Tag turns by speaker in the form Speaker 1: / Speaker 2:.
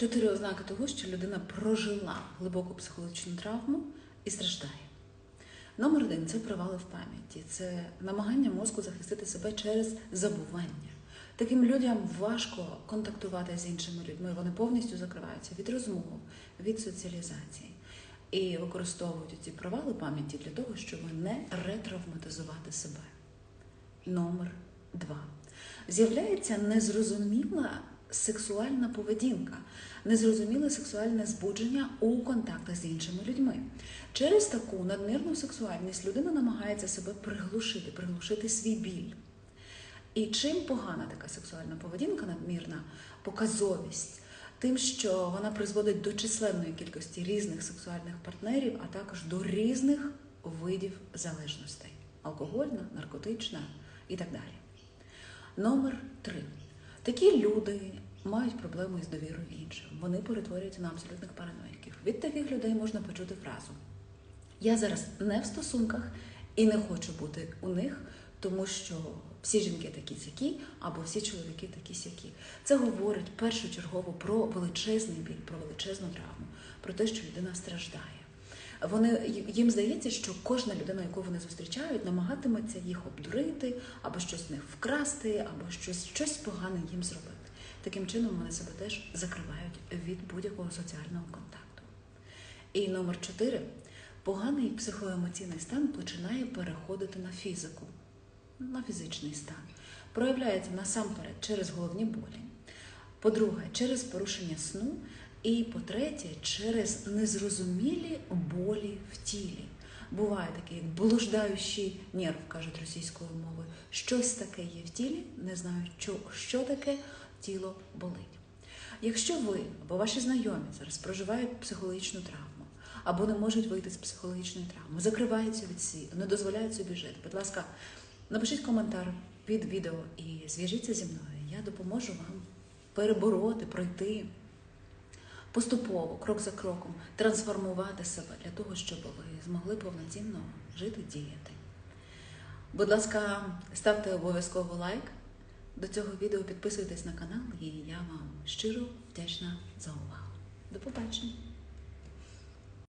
Speaker 1: Чотири ознаки того, що людина прожила глибоку психологічну травму і страждає. Номер один це провали в пам'яті, це намагання мозку захистити себе через забування. Таким людям важко контактувати з іншими людьми. Вони повністю закриваються від розмов, від соціалізації і використовують ці провали пам'яті для того, щоб не ретравматизувати себе. Номер два. З'являється незрозуміла сексуальна поведінка, незрозуміле сексуальне збудження у контактах з іншими людьми. Через таку надмірну сексуальність людина намагається себе приглушити, приглушити свій біль. І чим погана така сексуальна поведінка, надмірна показовість, тим, що вона призводить до численної кількості різних сексуальних партнерів, а також до різних видів залежностей алкогольна, наркотична і так далі. Номер три. Такі люди мають проблеми із довірою іншим. Вони перетворюються на абсолютних параноїків. Від таких людей можна почути фразу: Я зараз не в стосунках і не хочу бути у них, тому що всі жінки такі сякі, або всі чоловіки такі сякі. Це говорить першочергово про величезний біль, про величезну травму, про те, що людина страждає. Вони їм здається, що кожна людина, яку вони зустрічають, намагатиметься їх обдурити, або щось в них вкрасти, або щось, щось погане їм зробити. Таким чином вони себе теж закривають від будь-якого соціального контакту. І номер чотири поганий психоемоційний стан починає переходити на фізику, на фізичний стан. Проявляється насамперед через головні болі. По-друге, через порушення сну. І по-третє, через незрозумілі болі в тілі. Буває таке, як блуждаючий нерв, кажуть російською мовою. Щось таке є в тілі, не знаю, що, що таке тіло болить. Якщо ви або ваші знайомі зараз проживають психологічну травму, або не можуть вийти з психологічної травми, закриваються від світу, не дозволяють собі жити, будь ласка, напишіть коментар під відео і зв'яжіться зі мною. Я допоможу вам перебороти, пройти поступово, крок за кроком, трансформувати себе для того, щоб ви змогли повноцінно жити, діяти. Будь ласка, ставте обов'язково лайк до цього відео, підписуйтесь на канал, і я вам щиро вдячна за увагу. До побачення!